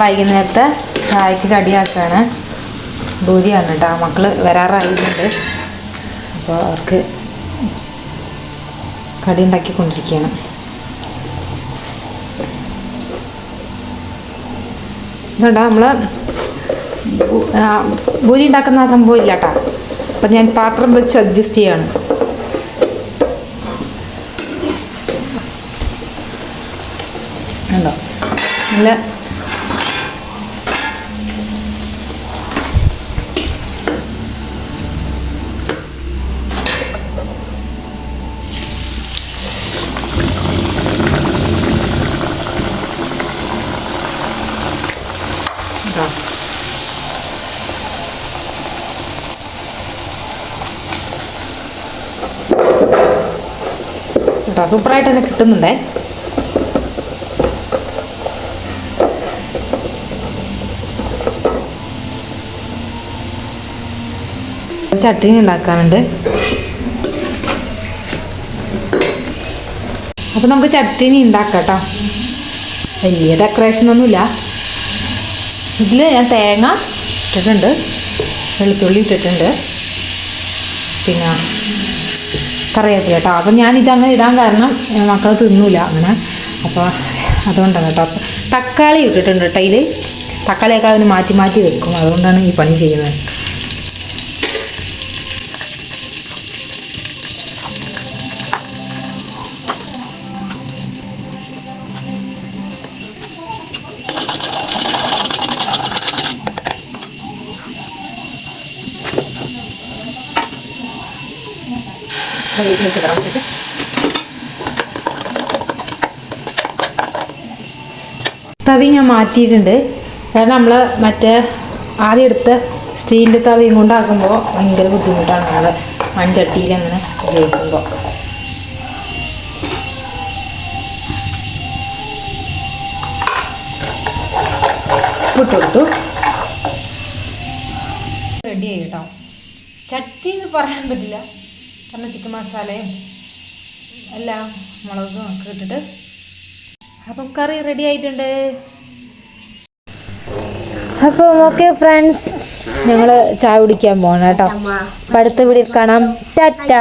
വൈകുന്നേരത്തെ ചായക്ക് കടിയാക്കുകയാണ് ഭൂരിയാണ് കേട്ടോ. മക്കൾ വരാറായിട്ടുണ്ട്. അപ്പോൾ അവർക്ക് കടി ഉണ്ടാക്കിക്കൊണ്ടിരിക്കുകയാണ്. ഇതുണ്ടോ? നമ്മൾ ഭൂരി ഉണ്ടാക്കുന്ന ആ സംഭവം ഇല്ല കേട്ടോ. അപ്പം ഞാൻ പാത്രം വെച്ച് അഡ്ജസ്റ്റ് ചെയ്യാണ്. ഉണ്ടോ? നല്ല സൂപ്പറായിട്ട് തന്നെ കിട്ടുന്നുണ്ടേ. ചട്ടിനി ഉണ്ടാക്കാനുണ്ട്. അപ്പം നമുക്ക് ചട്ടിനി ഉണ്ടാക്കാം വലിയ ഡെക്കറേഷനൊന്നുമില്ല ഇതിൽ ഞാൻ തേങ്ങ ഇട്ടിട്ടുണ്ട്. വെളുത്തുള്ളി ഇട്ടിട്ടുണ്ട്. പിന്നെ കറിവേപ്പില കേട്ടോ. അപ്പം ഞാൻ ഇതങ്ങനെ ഇടാൻ കാരണം മക്കൾ തിന്നൂല അങ്ങനെ. അപ്പോൾ അതുകൊണ്ടാണ് കേട്ടോ. തക്കാളി ഇട്ടിട്ടുണ്ട് കേട്ടോ ഇതിൽ തക്കാളിയൊക്കെ അവന് മാറ്റി മാറ്റി വെക്കും. അതുകൊണ്ടാണ് ഈ പണി ചെയ്യുന്നത്. വെള്ളത്തിലേക്ക് ഇടാൻ വേണ്ടിയിട്ട് തവി ഞാൻ മാറ്റിയിട്ടുണ്ട്. കാരണം നമ്മൾ മറ്റേ ആദ്യം എടുത്ത സ്റ്റീലിന്റെ തവിയും കൊണ്ടാക്കുമ്പോൾ ഭയങ്കര ബുദ്ധിമുട്ടാണ്. നമ്മൾ മൺചട്ടിയിൽ അങ്ങനെ ഉപയോഗിക്കുമ്പോൾ ഉപ്പിട്ടെടുത്തു റെഡി ആയി കേട്ടോ. ചട്ടി എന്ന് പറയാൻ പറ്റില്ല. കാരണം ചിക്കൻ മസാലയും എല്ലാം മുളകും ഒക്കെ ഇട്ടിട്ട്. അപ്പം കറി റെഡി ആയിട്ടുണ്ട്. അപ്പോൾ ഓക്കെ ഫ്രണ്ട്സ് ഞങ്ങൾ ചായ കുടിക്കാൻ പോകണം കേട്ടോ. അടുത്ത വീട്ടിൽ കാണാം. ടാറ്റ.